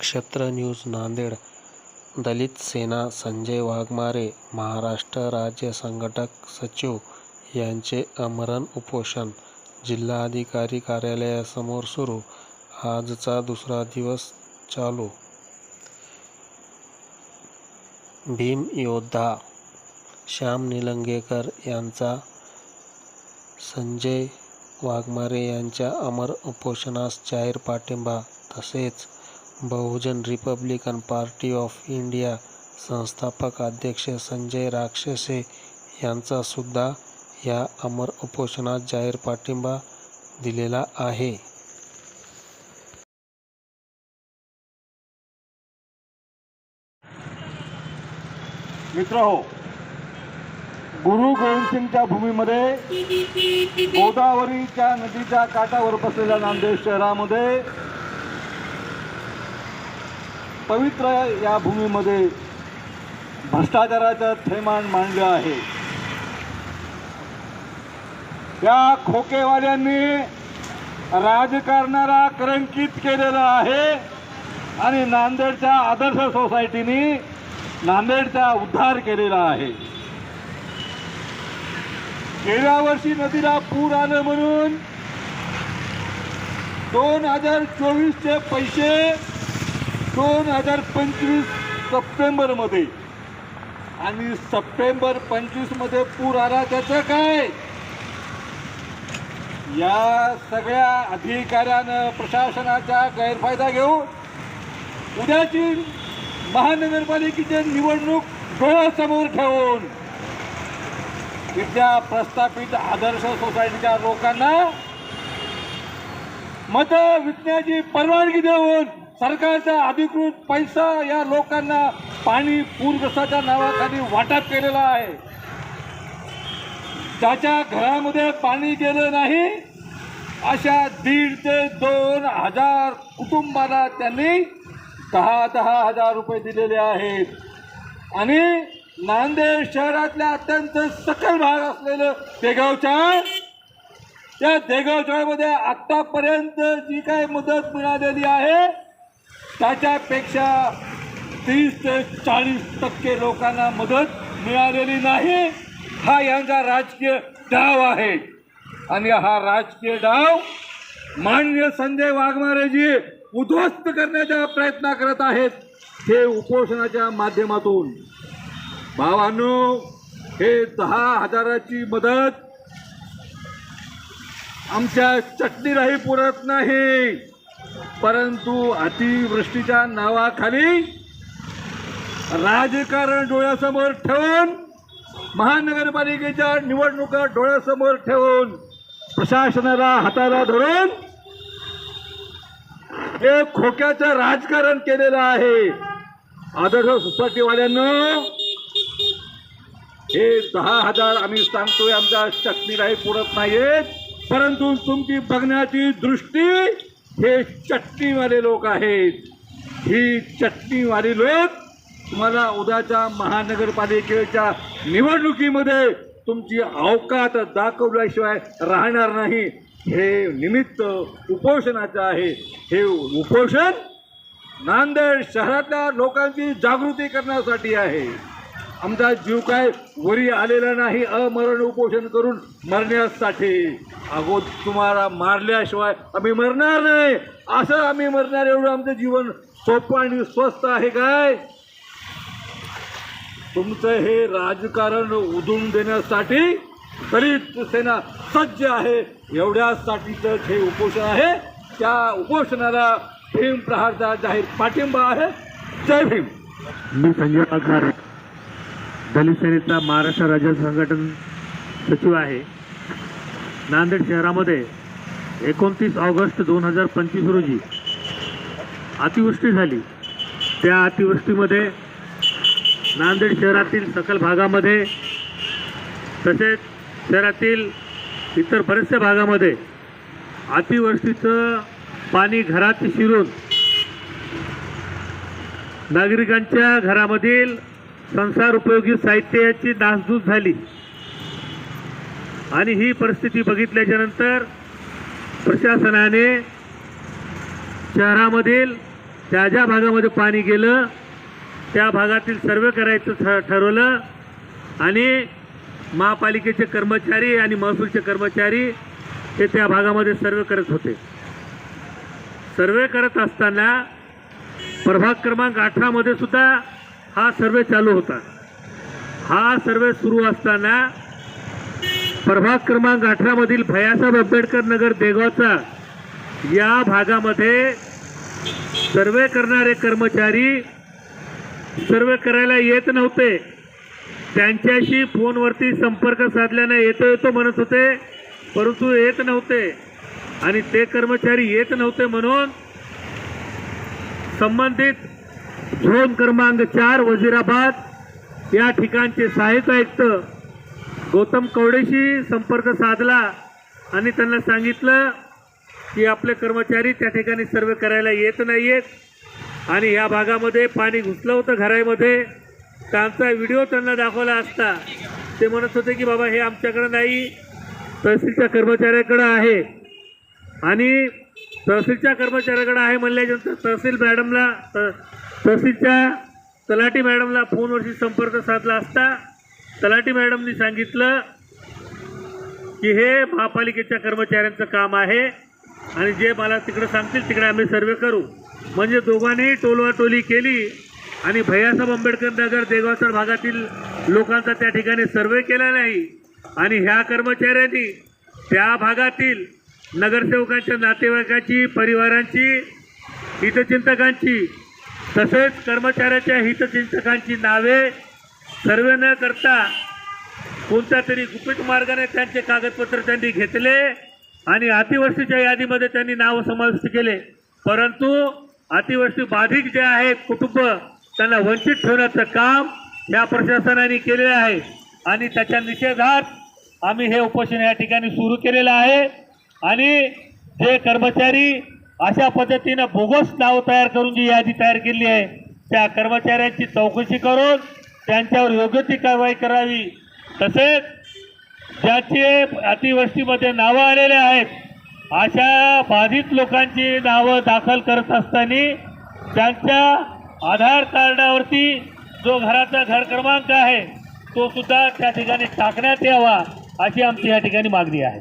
नक्षत्र न्यूज नांदेड. दलित सेना संजय वाघमारे महाराष्ट्र राज्य संघटक सचिव यांचे अमरण उपोषण जिल्हाधिकारी कार्यालयासमोर सुरू आजचा दुसरा दिवस चालू. भीम योद्धा श्याम निलंगेकर यांचा संजय वाघमारे यांच्या अमर उपोषणास जाहीर पाठिंबा तसेच Bahujan Republican Party of India संस्थापक अध्यक्ष संजय राक्षसे यांचा सुद्धा या अमर उपोषणात जाहीर पाठिंबा दिलेला आहे. मित्र हो गुरु गोविंदसिंगच्या भूमीमध्ये गोदावरीच्या नदीच्या काठावर बसलेल्या नांदेड शहरामध्ये पवित्र या भूमीमध्ये भ्रष्टाचाराचं थैमान मांडलं आहे. या खोकेवाल्यांनी राजकारणाला कलंकित केलेलं आहे आणि नांदेडच्या आदर्श सोसायटीनी नांदेडचा उद्धार केलेला आहे. गेल्या वर्षी नदीला पूर आलं म्हणून दोन हजार चोवीसचे पैसे दोन हजार पंचवीस सप्टेंबरमध्ये. आणि सप्टेंबर पंचवीसमध्ये पूर आला त्याचं काय? या सगळ्या अधिकाऱ्यानं प्रशासनाचा गैरफायदा घेऊन उद्याची महानगरपालिकेची निवडणूक डोळ्यासमोर ठेवून इथल्या प्रस्थापित आदर्श सोसायटीच्या लोकांना मत विकण्याची परवानगी देऊन सरकारचा अधिकृत पैसा या लोकांना पाणी पूरग्रस्ताच्या नावाखाली वाटप केलेला आहे. ज्याच्या घरामध्ये पाणी गेलं नाही अशा दीड ते दोन हजार कुटुंबाला त्यांनी दहा दहा हजार रुपये दिलेले आहेत. आणि नांदेड शहरातल्या अत्यंत सकल भाग असलेलं देगावच्या त्या देगावचाळमध्ये आत्तापर्यंत जी काही मदत मिळालेली आहे त्याच्यापेक्षा तीस ते चाळीस टक्के लोकांना मदत मिळालेली नाही. हा यांचा राजकीय डाव आहे. आणि हा राजकीय डाव मान्य संजय वाघमारेजी उद्ध्वस्त करण्याचा प्रयत्न करत आहेत हे उपोषणाच्या माध्यमातून. भावानो हे दहा हजाराची मदत आमच्या चटणीलाही पुरत नाही. परंतु अतिवृष्टीच्या नावाखाली राजकारण डोळ्यासमोर ठेवून महानगरपालिकेच्या निवडणुका डोळ्यासमोर ठेवून प्रशासनाला हाताला धरून हे खोक्याचं राजकारण केलेलं आहे. आदर्श सोसायटीवाल्यांना हे दहा हजार आम्ही सांगतोय आमच्या शक्तीलाही पुरत नाहीये परंतु तुमची बघण्याची दृष्टी हे चटणीवाले लोक आहेत. ही चटणीवाली लोक तुम्हाला उद्याच्या महानगरपालिकेच्या निवडणुकीमध्ये तुमची अवकात दाखवल्याशिवाय राहणार नाही. हे निमित्त उपोषणाचं आहे. हे उपोषण नांदेड शहरातल्या लोकांची जागृती करण्यासाठी आहे. आमचा जीव काय वरी आलेला नाही अमरण उपोषण करून मरण्यासाठी. अगो तुम्हाला मारल्याशिवाय आम्ही मरणार नाही. असं आम्ही मरणार एवढं आमचं जीवन सोपं आणि स्वस्त आहे काय? तुमचं हे राजकारण उधळून देण्यासाठी दलित सेना सज्ज आहे. एवढ्यासाठीचं हे उपोषण आहे. त्या उपोषणाला भीम प्रहारचा जाहीर पाठिंबा आहे. जय भीम. मी संजय दलित सेनेचा महाराष्ट्र राज्य संघटन सचिव आहे. नांदेड शहरामध्ये एकोणतीस ऑगस्ट दोन हजार पंचवीस रोजी अतिवृष्टी झाली. त्या अतिवृष्टीमध्ये नांदेड शहरातील सकल भागामध्ये तसेच शहरातील इतर बऱ्याचशा भागामध्ये अतिवृष्टीचं पाणी घरात शिरून नागरिकांच्या घरामधील संसार उपयोगी साहित्याची नासधूस झाली. आणि ही परिस्थिती बघितल्याच्या नंतर प्रशासनाने शहरामधील ज्या ज्या भागामध्ये पाणी गेलं त्या भागातील सर्वे करायचं ठ- ठरवलं. आणि महापालिकेचे कर्मचारी आणि महसूलचे कर्मचारी हे त्या भागामध्ये सर्वे करत होते. सर्वे करत असताना प्रभाग क्रमांक अठरामध्ये सुद्धा हा सर्वे चालू होता. हा सर्वे सुरू असताना प्रभाग क्रमांक अठरामधील भयासाहेब आंबेडकर नगर देगावचा या भागामध्ये सर्वे करणारे कर्मचारी सर्वे करायला येत नव्हते. त्यांच्याशी फोनवरती संपर्क साधल्याने येतो येतो म्हणत होते परंतु येत नव्हते. आणि ते कर्मचारी येत नव्हते म्हणून संबंधित झोन क्रमांक चार वजिराबाद. या ठिकाणचे सहाय्यक आयुक्त गौतम कवडेशी संपर्क साधला आणि त्यांना सांगितलं की आपले कर्मचारी त्या ठिकाणी सर्वे करायला येत नाही आहेत आणि ह्या भागामध्ये पाणी घुसलं होतं घरामध्ये तर आमचा व्हिडिओ त्यांना दाखवला असता. ते म्हणत होते की बाबा हे आमच्याकडं नाही तहसीलच्या कर्मचाऱ्याकडं आहे. आणि तहसीलच्या कर्मचाऱ्याकडे आहे म्हणल्यानंतर तहसील मॅडमला त- तहसीलच्या तलाठी मॅडमला फोनवरशी संपर्क साधला असता तलाठी मॅडमनी सांगितलं की हे महापालिकेच्या कर्मचाऱ्यांचं काम आहे आणि जे मला तिकडं सांगतील तिकडे आम्ही सर्वे करू. म्हणजे दोघांनी टोलवाटोली केली आणि भैयासाहेब आंबेडकर नगर देगावचा भागातील लोकांचा त्या ठिकाणी सर्वे केला नाही. आणि ह्या कर्मचाऱ्यांनी त्या भागातील नगरसेवकांच्या नातेवाईकांची परिवारांची हितचिंतकांची तसेच कर्मचाऱ्याच्या हितचिंतकांची नावे सर्वे न करता कोणत्या तरी गुपित मार्गाने त्यांचे कागदपत्र त्यांनी घेतले आणि अतिवृष्टीच्या यादीमध्ये त्यांनी नाव समाविष्ट केले. परंतु अतिवृष्टी बाधित जे आहेत कुटुंब त्यांना वंचित ठेवण्याचं काम या प्रशासनाने केलेलं आहे. आणि त्याच्या निषेधात आम्ही हे उपोषण या ठिकाणी सुरू केलेलं आहे. आणि जे कर्मचारी अशा पद्धतीनं बोगस नाव तयार करून जी यादी तयार केली आहे त्या कर्मचाऱ्यांची चौकशी करून त्यांच्यावर योग्य ती कारवाई करावी. तसेच ज्याचे अतिवृष्टीमध्ये नावं आलेले आहेत अशा बाधित लोकांची नावं दाखल करत असताना त्यांच्या आधार कार्डावरती जो घराचा घर क्रमांक आहे तो सुद्धा त्या ठिकाणी टाकण्यात यावा अशी आमची या ठिकाणी मागणी आहे.